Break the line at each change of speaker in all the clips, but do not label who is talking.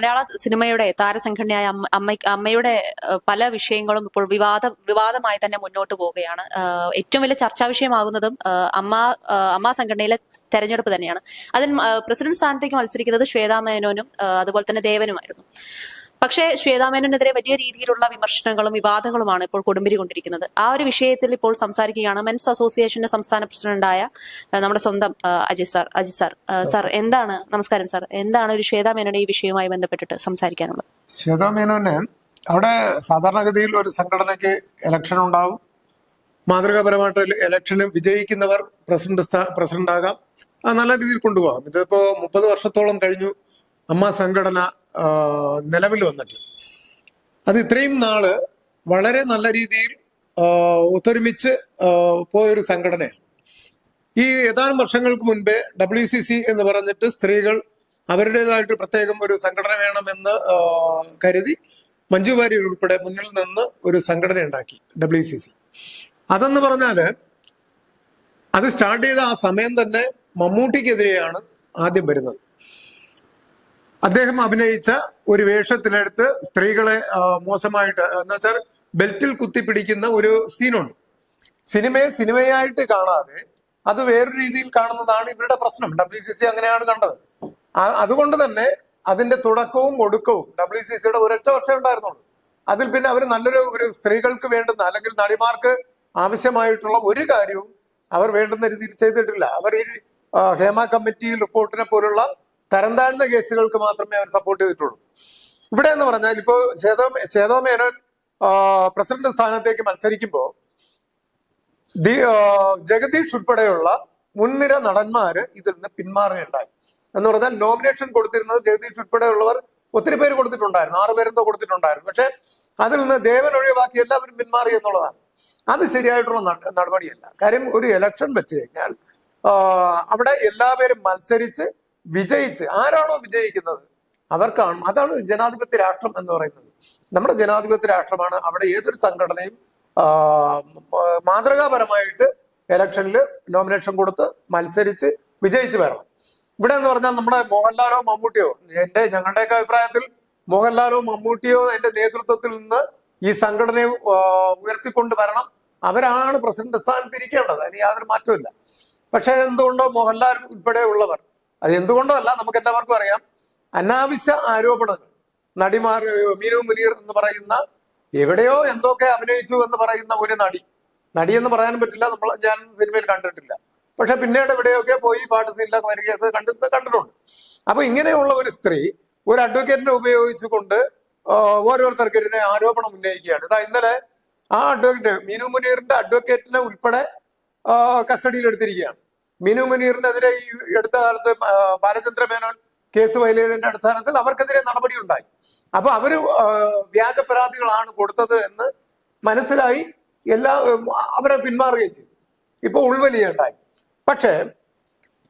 മലയാള സിനിമയുടെ താരസംഘടനയായ അമ്മ അമ്മ- അമ്മയുടെ പല വിഷയങ്ങളും ഇപ്പോൾ വിവാദ വിവാദമായി തന്നെ മുന്നോട്ട് പോവുകയാണ്. ഏറ്റവും വലിയ ചർച്ചാ വിഷയമാകുന്നതും അമ്മ അമ്മ സംഘടനയിലെ തെരഞ്ഞെടുപ്പ് തന്നെയാണ്. അതിന് പ്രസിഡന്റ് സ്ഥാനത്തേക്ക് മത്സരിക്കുന്നത് ശ്വേതാ മേനോനും അതുപോലെ തന്നെ ദേവനുമായിരുന്നു. പക്ഷേ ശ്വേതാമേനെതിരെ വലിയ രീതിയിലുള്ള വിമർശനങ്ങളും വിവാദങ്ങളുമാണ് ഇപ്പോൾ കൊടുമ്പിരി കൊണ്ടിരിക്കുന്നത്. ആ ഒരു വിഷയത്തിൽ ഇപ്പോൾ സംസാരിക്കുകയാണ് മെൻസ് അസോസിയേഷന്റെ സംസ്ഥാന പ്രസിഡന്റായ നമ്മുടെ സ്വന്തം Ajith sir Ajith sir. Sir എന്താണ് നമസ്കാരം സാർ എന്താണ് ഒരു ശ്വേതാ ഈ വിഷയവുമായി ബന്ധപ്പെട്ടിട്ട് സംസാരിക്കാനുള്ളത്?
ശ്വേതാമേനോനെ അവിടെ സാധാരണഗതിയിൽ ഒരു സംഘടനയ്ക്ക് ഇലക്ഷൻ ഉണ്ടാവും. മാതൃകാപരമായിട്ട് ഇലക്ഷന് വിജയിക്കുന്നവർ പ്രസിഡന്റ് പ്രസിഡന്റ് ആകാം നല്ല രീതിയിൽ കൊണ്ടുപോകാം. ഇതിപ്പോ മുപ്പത് വർഷത്തോളം കഴിഞ്ഞു. അമ്മ സംഘടന നിലവിൽ വന്നിട്ട്. അത് ഇത്രയും നാൾ വളരെ നല്ല രീതിയിൽ ഒത്തൊരുമിച്ച് പോയൊരു സംഘടനയാണ്. ഈ ഏതാനും വർഷങ്ങൾക്ക് മുൻപേ ഡബ്ല്യു സി സി എന്ന് പറഞ്ഞിട്ട് സ്ത്രീകൾ അവരുടേതായിട്ട് പ്രത്യേകം ഒരു സംഘടന വേണമെന്ന് കരുതി മഞ്ജു വാര്യർ ഉൾപ്പെടെ മുന്നിൽ നിന്ന് ഒരു സംഘടന ഉണ്ടാക്കി ഡബ്ല്യു സി സി അതെന്ന് പറഞ്ഞാൽ അത് സ്റ്റാർട്ട് ചെയ്ത ആ സമയം തന്നെ മമ്മൂട്ടിക്കെതിരെയാണ് ആദ്യം വരുന്നത്. അദ്ദേഹം അഭിനയിച്ച ഒരു വേഷത്തിലെടുത്ത് സ്ത്രീകളെ മോശമായിട്ട് എന്ന് വെച്ചാൽ ബെൽറ്റിൽ കുത്തിപ്പിടിക്കുന്ന ഒരു സീനുണ്ട്. സിനിമയെ സിനിമയായിട്ട് കാണാതെ അത് വേറൊരു രീതിയിൽ കാണുന്നതാണ് ഇവരുടെ പ്രശ്നം. ഡബ്ല്യു സി സി അങ്ങനെയാണ് കണ്ടത്. അതുകൊണ്ട് തന്നെ അതിന്റെ തുടക്കവും ഒടുക്കവും ഡബ്ല്യു സി സിയുടെ ഒരൊറ്റ വർഷം ഉണ്ടായിരുന്നുള്ളൂ. അതിൽ പിന്നെ അവർ നല്ലൊരു ഒരു സ്ത്രീകൾക്ക് വേണ്ടുന്ന അല്ലെങ്കിൽ നടിമാർക്ക് ആവശ്യമായിട്ടുള്ള ഒരു കാര്യവും അവർ വേണ്ടുന്ന രീതിയിൽ ചെയ്തിട്ടില്ല. അവർ ഈ ഹേമ കമ്മിറ്റി റിപ്പോർട്ടിനെ പോലുള്ള തരം താഴ്ന്ന കേസുകൾക്ക് മാത്രമേ അവർ സപ്പോർട്ട് ചെയ്തിട്ടുള്ളൂ. ഇവിടെ എന്ന് പറഞ്ഞാൽ ഇപ്പോ ശ്വേതോ ശ്വേതോ മേനോൻ പ്രസിഡന്റ് സ്ഥാനത്തേക്ക് മത്സരിക്കുമ്പോൾ ജഗദീഷ് ഉൾപ്പെടെയുള്ള മുൻനിര നടന്മാര് ഇതിൽ നിന്ന് പിന്മാറുകയുണ്ടായി. എന്ന് പറഞ്ഞാൽ നോമിനേഷൻ കൊടുത്തിരുന്നത് ജഗദീഷ് ഉൾപ്പെടെയുള്ളവർ ഒത്തിരി പേര് കൊടുത്തിട്ടുണ്ടായിരുന്നു. ആറ് പേരെന്തോ കൊടുത്തിട്ടുണ്ടായിരുന്നു. പക്ഷെ അതിൽ നിന്ന് ദേവൻ ഒഴിവാക്കി എല്ലാവരും പിന്മാറി എന്നുള്ളതാണ്. അത് ശരിയായിട്ടുള്ള നടപടിയല്ല. കാര്യം ഒരു ഇലക്ഷൻ വെച്ച് കഴിഞ്ഞാൽ അവിടെ എല്ലാവരും മത്സരിച്ച് വിജയിച്ച്. ആരാണോ വിജയിക്കുന്നത്? അവർക്കാണ്. അതാണ് ജനാധിപത്യ രാഷ്ട്രം എന്ന് പറയുന്നത്. നമ്മുടെ ജനാധിപത്യ രാഷ്ട്രമാണ് അവിടെ ഏതൊരു സംഘടനയും മാതൃകാപരമായിട്ട് ഇലക്ഷനിൽ നോമിനേഷൻ കൊടുത്ത് മത്സരിച്ച് വിജയിച്ച് വരണം. ഇവിടെ എന്ന് പറഞ്ഞാൽ നമ്മുടെ മോഹൻലാലോ മമ്മൂട്ടിയോ എന്റെ ഞങ്ങളുടെയൊക്കെ അഭിപ്രായത്തിൽ മോഹൻലാലോ മമ്മൂട്ടിയോ എന്റെ നേതൃത്വത്തിൽ നിന്ന് ഈ സംഘടനയെ ഉയർത്തിക്കൊണ്ട് വരണം. അവരാണ് പ്രസിഡന്റ് സ്ഥാനത്ത് ഇരിക്കേണ്ടത്. അതിന് യാതൊരു മാറ്റമില്ല പക്ഷെ എന്തുകൊണ്ടോ മോഹൻലാൽ ഉൾപ്പെടെ ഉള്ളവർ അത് എന്തുകൊണ്ടോ അല്ല നമുക്ക് എല്ലാവർക്കും അറിയാം? അനാവശ്യ ആരോപണങ്ങൾ. നടിമാർ മീനു മുനീർ എന്ന് പറയുന്ന എവിടെയോ എന്തൊക്കെ അഭിനയിച്ചു എന്ന് പറയുന്ന ഒരു നടി. നടി എന്ന് പറയാനും പറ്റില്ല നമ്മൾ ഞാൻ സിനിമയിൽ കണ്ടിട്ടില്ല. പക്ഷെ പിന്നീട് എവിടെയൊക്കെ പോയി പാട്ട് സീനിലൊക്കെ വരികയൊക്കെ കണ്ടു കണ്ടിട്ടുണ്ട്. അപ്പൊ ഇങ്ങനെയുള്ള ഒരു സ്ത്രീ ഒരു അഡ്വക്കേറ്റിനെ ഉപയോഗിച്ചുകൊണ്ട് ഓരോരുത്തർക്കെതിരെ ആരോപണം ഉന്നയിക്കുകയാണ്. ഇതാ ഇന്നലെ ആ അഡ്വക്കേറ്റ് മീനു മുനീറിന്റെ അഡ്വക്കേറ്റിനെ ഉൾപ്പെടെ കസ്റ്റഡിയിൽ എടുത്തിരിക്കുകയാണ് മീനു മുനീറിനെതിരെ ഈ അടുത്ത കാലത്ത് ബാലചന്ദ്ര മേനോൻ കേസ് ഫയൽ ചെയ്തതിന്റെ അടിസ്ഥാനത്തിൽ അവർക്കെതിരെ നടപടി ഉണ്ടായി അപ്പൊ അവർ വ്യാജ പരാതികളാണ് കൊടുത്തത് എന്ന് മനസ്സിലായി എല്ലാ അവരെ പിന്മാറുകയും ചെയ്തു. ഇപ്പൊ ഉൾവലിയുണ്ടായി പക്ഷേ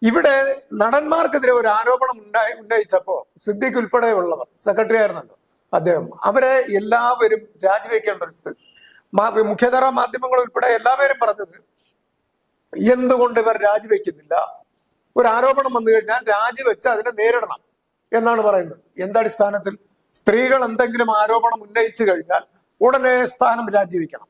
ഇവിടെ നടന്മാർക്കെതിരെ ഒരു ആരോപണം ഉണ്ടായി ഉന്നയിച്ചപ്പോ സിദ്ദിഖ് ഉൾപ്പെടെയുള്ളവർ സെക്രട്ടറി ആയിരുന്നല്ലോ അദ്ദേഹം അവരെ എല്ലാവരും രാജിവെക്കേണ്ട ഒരു മുഖ്യധാര മാധ്യമങ്ങൾ ഉൾപ്പെടെ എല്ലാവരും പറഞ്ഞത് എന്തുകൊണ്ട് ഇവർ രാജിവെക്കുന്നില്ല? ഒരു ആരോപണം വന്നു കഴിഞ്ഞാൽ രാജിവെച്ച് അതിനെ നേരിടണം എന്നാണ് പറയുന്നത്. എന്തടിസ്ഥാനത്തിൽ സ്ത്രീകൾ എന്തെങ്കിലും ആരോപണം ഉന്നയിച്ചു കഴിഞ്ഞാൽ ഉടനെ സ്ഥാനം രാജിവെക്കണം.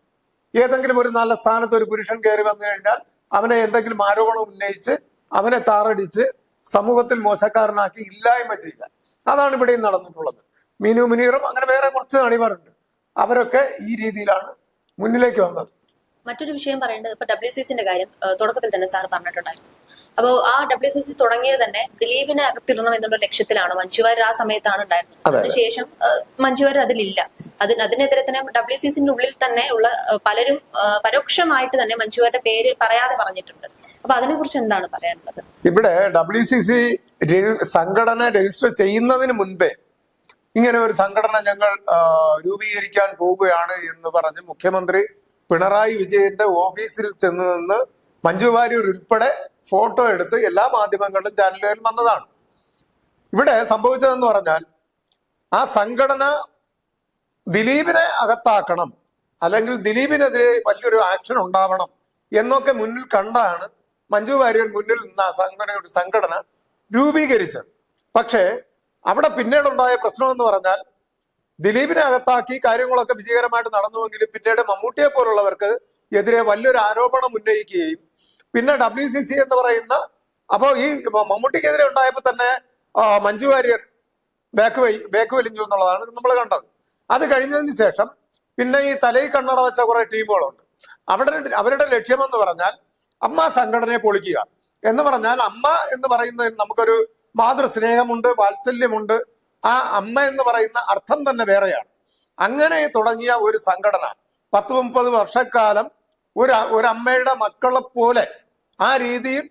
ഏതെങ്കിലും ഒരു നല്ല സ്ഥാനത്ത് ഒരു പുരുഷൻ കയറി വന്നു കഴിഞ്ഞാൽ അവനെ എന്തെങ്കിലും ആരോപണം ഉന്നയിച്ച് അവനെ താറടിച്ച് സമൂഹത്തിൽ മോശക്കാരനാക്കി ഇല്ലായ്മ ചെയ്യുക. അതാണ് ഇവിടെയും നടന്നിട്ടുള്ളത്. മീനു മുനീറും അങ്ങനെ വേറെ കുറച്ച് നടിമാരുണ്ട്. അവരൊക്കെ ഈ രീതിയിലാണ് മുന്നിലേക്ക് വന്നത്.
മറ്റൊരു വിഷയം പറയേണ്ടത് ഇപ്പൊ ഡബ്ല്യു സി സിന്റെ കാര്യം തുടക്കത്തിൽ തന്നെ സാർ പറഞ്ഞിട്ടുണ്ടായിരുന്നു. അപ്പോൾ ആ ഡബ്ല്യു സി സി തുടങ്ങിയത് തന്നെ ദിലീപിനെ അകത്തിടണം എന്നുള്ള ലക്ഷ്യത്തിലാണ് മഞ്ജുവാര്യർ ആ സമയത്താണ് ഉണ്ടായിരുന്നത്. അതിനുശേഷം മഞ്ജുവാര്യർ അതിലില്ല. അതിന് അതിനെതിരെ തന്നെ ഡബ്ല്യു സി സിന്റെ ഉള്ളിൽ തന്നെ ഉള്ള പലരും പരോക്ഷമായിട്ട് തന്നെ മഞ്ജുവാരുടെ പേര് പറയാതെ പറഞ്ഞിട്ടുണ്ട്. അപ്പൊ അതിനെക്കുറിച്ച് എന്താണ് പറയാനുള്ളത്?
ഇവിടെ ഡബ്ല്യു സി സി സംഘടന രജിസ്റ്റർ ചെയ്യുന്നതിന് മുൻപേ ഇങ്ങനെ ഒരു സംഘടന ഞങ്ങൾ രൂപീകരിക്കാൻ പോവുകയാണ് എന്ന് പറഞ്ഞ് മുഖ്യമന്ത്രി പിണറായി വിജയന്റെ ഓഫീസിൽ ചെന്ന് നിന്ന് മഞ്ജു വാര്യർ ഉൾപ്പെടെ ഫോട്ടോ എടുത്ത് എല്ലാ മാധ്യമങ്ങളിലും ചാനലുകളിൽ വന്നതാണ്. ഇവിടെ സംഭവിച്ചതെന്ന് പറഞ്ഞാൽ ആ സംഘടന ദിലീപിനെ അകത്താക്കണം അല്ലെങ്കിൽ ദിലീപിനെതിരെ വലിയൊരു ആക്ഷൻ ഉണ്ടാവണം എന്നൊക്കെ മുന്നിൽ കണ്ടാണ് മഞ്ജു വാര്യർ മുന്നിൽ നിന്ന് ആ സംഘടന ഒരു സംഘടന രൂപീകരിച്ചത്. പക്ഷേ അവിടെ പിന്നീടുണ്ടായ പ്രശ്നം എന്ന് പറഞ്ഞാൽ ദിലീപിനെ അകത്താക്കി കാര്യങ്ങളൊക്കെ വിജയകരമായിട്ട് നടന്നുവെങ്കിലും പിന്നീട് മമ്മൂട്ടിയെ പോലുള്ളവർക്ക് എതിരെ വലിയൊരു ആരോപണം ഉന്നയിക്കുകയും പിന്നെ ഡബ്ല്യു സി സി എന്ന് പറയുന്ന അപ്പോ ഈ മമ്മൂട്ടിക്കെതിരെ ഉണ്ടായപ്പോൾ തന്നെ മഞ്ജു വാര്യർ ബാക്ക് വൈ ബാക്ക് വലിഞ്ഞു എന്നുള്ളതാണ് നമ്മൾ കണ്ടത്. അത് കഴിഞ്ഞതിന് ശേഷം പിന്നെ ഈ തലയിൽ കണ്ണട വെച്ച കുറെ ടീമുകളുണ്ട്. അവിടെ അവരുടെ ലക്ഷ്യമെന്ന് പറഞ്ഞാൽ അമ്മ സംഘടനയെ പൊളിക്കുക എന്ന് പറഞ്ഞാൽ അമ്മ എന്ന് പറയുന്നതിന് നമുക്കൊരു മാതൃസ്നേഹമുണ്ട് വാത്സല്യമുണ്ട് ആ അമ്മ എന്ന് പറയുന്ന അർത്ഥം തന്നെ വേറെയാണ്. അങ്ങനെ തുടങ്ങിയ ഒരു സംഘടന പത്ത് മുപ്പത് വർഷക്കാലം ഒരു ഒരു അമ്മയുടെ മക്കളെ പോലെ ആ രീതിയിൽ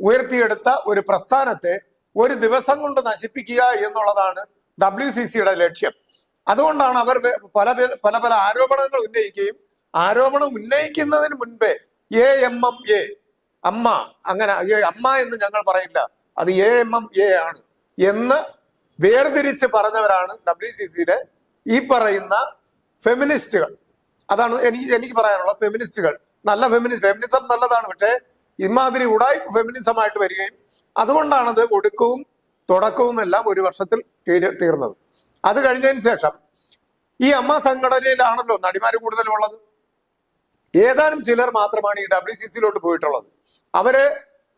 ഉയർത്തിയെടുത്ത ഒരു പ്രസ്ഥാനത്തെ ഒരു ദിവസം കൊണ്ട് നശിപ്പിക്കുക എന്നുള്ളതാണ് ഡബ്ല്യു സി സിയുടെ ലക്ഷ്യം. അതുകൊണ്ടാണ് അവർ പല പല പല ആരോപണങ്ങൾ ഉന്നയിക്കുകയും ആരോപണം ഉന്നയിക്കുന്നതിന് മുൻപേ എ എം എം എ അമ്മ അങ്ങനെ അമ്മ എന്ന് ഞങ്ങൾ പറയില്ല. അത് എ എം എം എ ആണ് എന്ന് വേർതിരിച്ച് പറഞ്ഞവരാണ് ഡബ്ല്യു സി സിയുടെ ഈ പറയുന്ന ഫെമിനിസ്റ്റുകൾ അതാണ് എനിക്ക് എനിക്ക് പറയാനുള്ള ഫെമിനിസ്റ്റുകൾ നല്ല ഫെമിനിസ്റ്റ് ഫെമിനിസം നല്ലതാണ് പക്ഷേ ഇമാതിരി ഉടായ്പ ഫെമിനിസമായിട്ട് വരികയും അതുകൊണ്ടാണത് ഒടുക്കവും തുടക്കവും എല്ലാം ഒരു വർഷത്തിൽ തീർന്നത്. അത് കഴിഞ്ഞതിന് ശേഷം ഈ അമ്മ സംഘടനയിലാണല്ലോ നടിമാര് കൂടുതലുള്ളത്. ഏതാനും ചിലർ മാത്രമാണ് ഈ ഡബ്ല്യു സി സിയിലോട്ട് പോയിട്ടുള്ളത്. അവർ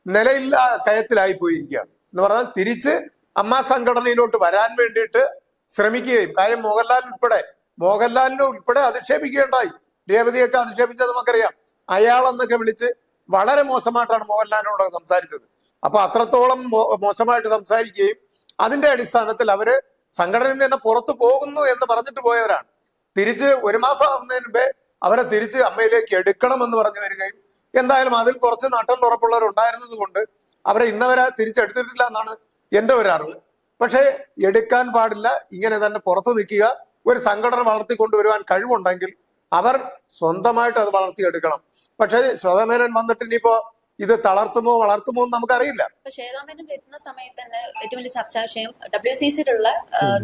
നിലയില്ലാ കയത്തിലായി പോയിരിക്കുകയാണ്. എന്ന് പറഞ്ഞാൽ തിരിച്ച് അമ്മ സംഘടനയിലോട്ട് വരാൻ വേണ്ടിയിട്ട് ശ്രമിക്കുകയും. കാര്യം മോഹൻലാൽ ഉൾപ്പെടെ മോഹൻലാലിനെ ഉൾപ്പെടെ അധിക്ഷേപിക്കുകയുണ്ടായി. രേവതിയൊക്കെ അധിക്ഷേപിച്ചത് നമുക്കറിയാം. അയാൾ എന്നൊക്കെ വിളിച്ച് വളരെ മോശമായിട്ടാണ് മോഹൻലാലിനോട് സംസാരിച്ചത്. അപ്പൊ അത്രത്തോളം മോശമായിട്ട് സംസാരിക്കുകയും അതിന്റെ അടിസ്ഥാനത്തിൽ അവർ സംഘടനയിൽ നിന്ന് പുറത്തു പോകുന്നു എന്ന് പറഞ്ഞിട്ട് പോയവരാണ്. തിരിച്ച് ഒരു മാസം ആവുന്നതിന് മുമ്പേ അവരെ തിരിച്ച് അമ്മയിലേക്ക് എടുക്കണമെന്ന് പറഞ്ഞു വരികയും എന്തായാലും അതിൽ കുറച്ച് നാട്ടിൽ ഉറപ്പുള്ളവർ ഉണ്ടായിരുന്നത് കൊണ്ട് അവരെ ഇന്നവരെ തിരിച്ചെടുത്തിട്ടില്ല എന്നാണ് എന്റെ ഒരു അറിവ്. പക്ഷേ എടുക്കാൻ പാടില്ല ഇങ്ങനെ തന്നെ പുറത്തു നിൽക്കുക ഒരു സംഘടന വളർത്തിക്കൊണ്ടുവരുവാൻ കഴിവുണ്ടെങ്കിൽ അവർ സ്വന്തമായിട്ട് അത് വളർത്തിയെടുക്കണം. പക്ഷേ ശ്വതമേനൻ വന്നിട്ട് ഇനിയിപ്പോ ഇത് തളർത്തുമോ വളർത്തുമോ എന്ന് നമുക്കറിയില്ല.
ശ്വേതാമേനൻ വരുന്ന സമയത്ത് തന്നെ ഏറ്റവും വലിയ ചർച്ചാ വിഷയം ഡബ്ല്യു സി സിയിലുള്ള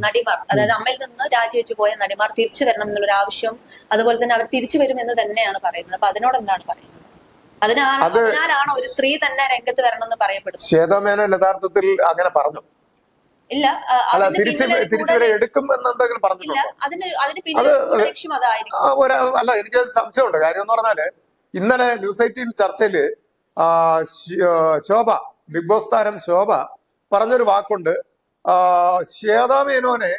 നടിമാർ അതായത് അമ്മയിൽ നിന്ന് രാജിവെച്ച് പോയ നടിമാർ തിരിച്ചു വരണം എന്നുള്ളൊരു ആവശ്യം അതുപോലെ തന്നെ അവർ തിരിച്ചു വരും എന്ന് തന്നെയാണ് പറയുന്നത്. അപ്പൊ അതിനോട് എന്താണ് പറയുന്നത്? അതിനാലാണോ ഒരു സ്ത്രീ തന്നെ രംഗത്ത് വരണമെന്ന് പറയപ്പെടുന്നത്.
ശ്വേതമേനൻ യഥാർത്ഥത്തിൽ അങ്ങനെ പറഞ്ഞു.
ഇല്ല
അല്ല എനിക്ക് സംശയമുണ്ട്. കാര്യം എന്ന് പറഞ്ഞാൽ ഇന്നലെ ന്യൂസ് എയ്റ്റീൻ ചർച്ചയിൽ ശോഭ ബിഗ് ബോസ് താരം ശോഭ പറഞ്ഞൊരു വാക്കുണ്ട്. ശ്വേതാമേനോനെ ശ്വേതാ മേനോനെ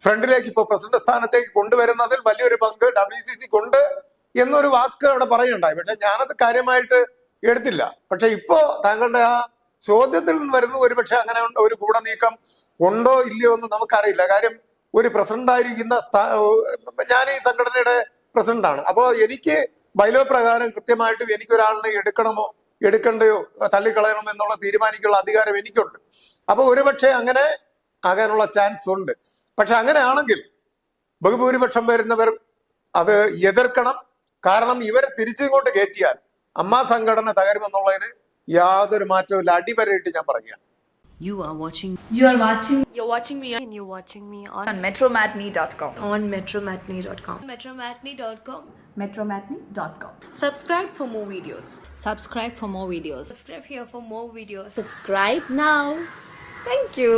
ഫ്രണ്ടിലേക്ക് ഇപ്പൊ പ്രസിഡന്റ് സ്ഥാനത്തേക്ക് കൊണ്ടുവരുന്നതിൽ വലിയൊരു പങ്ക് ഡബ്ല്യു സി സി കൊണ്ട് എന്നൊരു വാക്ക് അവിടെ പറയുണ്ടായി പക്ഷെ ഞാനത് കാര്യമായിട്ട് എടുത്തില്ല. പക്ഷെ ഇപ്പോ താങ്കളുടെ ആ ചോദ്യത്തിൽ നിന്ന് വരുന്ന ഒരു പക്ഷെ അങ്ങനെ ഒരു കൂടെ നീക്കം ഉണ്ടോ? ഇല്ലയോ എന്ന് നമുക്കറിയില്ല. കാര്യം ഒരു പ്രസിഡന്റ് ആയിരിക്കുന്ന ഞാൻ ഈ സംഘടനയുടെ പ്രസിഡന്റാണ്. അപ്പോ എനിക്ക് ബൈലോ പ്രകാരം കൃത്യമായിട്ടും എനിക്ക് ഒരാളിനെ എടുക്കണമോ എടുക്കണ്ടയോ തള്ളിക്കളയണമോ എന്നുള്ള തീരുമാനിക്കാനുള്ള അധികാരം എനിക്കുണ്ട്. അപ്പൊ ഒരുപക്ഷെ അങ്ങനെ ആകാനുള്ള ചാൻസ് ഉണ്ട്. പക്ഷെ അങ്ങനെയാണെങ്കിൽ ബഹുഭൂരിപക്ഷം വരുന്നവർ അത് എതിർക്കണം. കാരണം ഇവരെ തിരിച്ചിങ്ങോട്ട് കയറ്റിയാൽ അമ്മ സംഘടന തകരുമെന്നുള്ളതിന് യാതൊരു മാറ്റവും ഇല്ല അടിവരയിട്ട് ഞാൻ പറയുകയാണ്
You are watching
You are watching
You're watching me
and you're watching me on,
on metromatney.com.
on metromatney.com.
Metromatney.com.
metromatney.com.
Subscribe for more videos.
subscribe for more videos.
Subscribe here for more videos.
Subscribe now. Thank you.